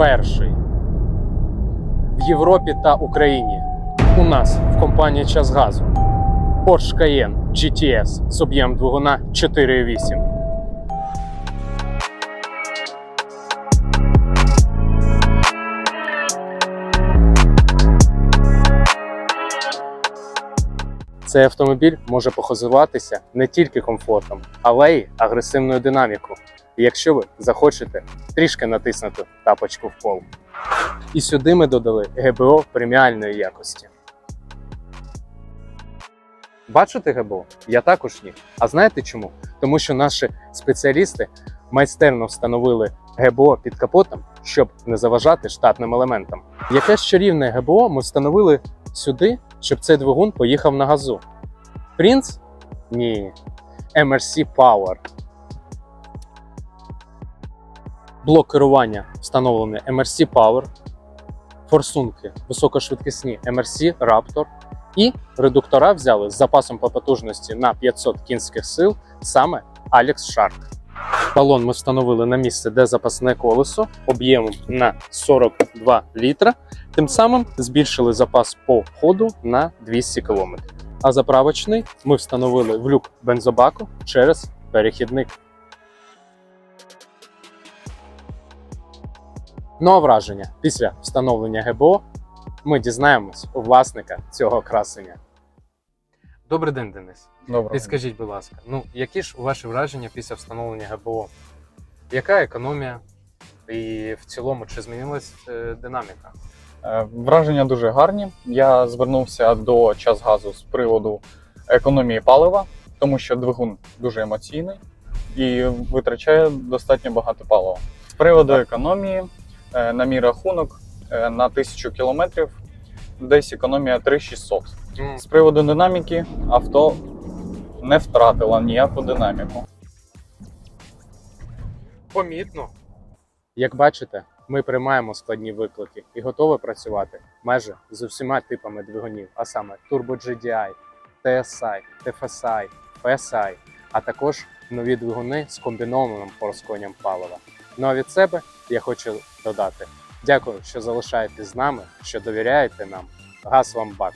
перший в Європі та Україні. У нас в компанії Час газу Porsche Cayenne GTS з об'ємом двигуна 4,8. Цей автомобіль може похозуватися не тільки комфортом, але й агресивною динамікою, якщо ви захочете трішки натиснути тапочку в пол. І сюди ми додали ГБО преміальної якості. Бачите ГБО? Я також ні. А знаєте чому? Тому що наші спеціалісти майстерно встановили ГБО під капотом, щоб не заважати штатним елементам. Яке ж чарівне ГБО ми встановили сюди, щоб цей двигун поїхав на газу. Принц? Ні. MRC Power. Блок керування встановлений MRC Power. Форсунки високошвидкісні MRC Raptor. І редуктора взяли з запасом по потужності на 500 кінських сил саме Alex Shark. Балон ми встановили на місце, де запасне колесо об'ємом на 42 літра. Тим самим збільшили запас по ходу на 200 км. А заправочний ми встановили в люк бензобаку через перехідник. Ну а враження після встановлення ГБО ми дізнаємось у власника цього красення. Добрий день, Денис. Добре. Підскажіть, будь ласка, ну які ж ваші враження після встановлення ГБО? Яка економія? І в цілому чи змінилась е, динаміка? Е, Враження дуже гарні. Я звернувся до час газу з приводу економії палива, тому що двигун дуже емоційний і витрачає достатньо багато палива. З приводу Так. економії, на мій рахунок, е, на 1000 кілометрів десь економія 3600. З приводу динаміки, авто не втратило ніяку динаміку. Помітно. Як бачите, ми приймаємо складні виклики і готові працювати майже з усіма типами двигунів, а саме Turbo GDI, TSI, TFSI, PSI, а також нові двигуни з комбінованим порозконням палива. Ну а від себе я хочу додати: дякую, що залишаєтесь з нами, що довіряєте нам. Газ вам бак!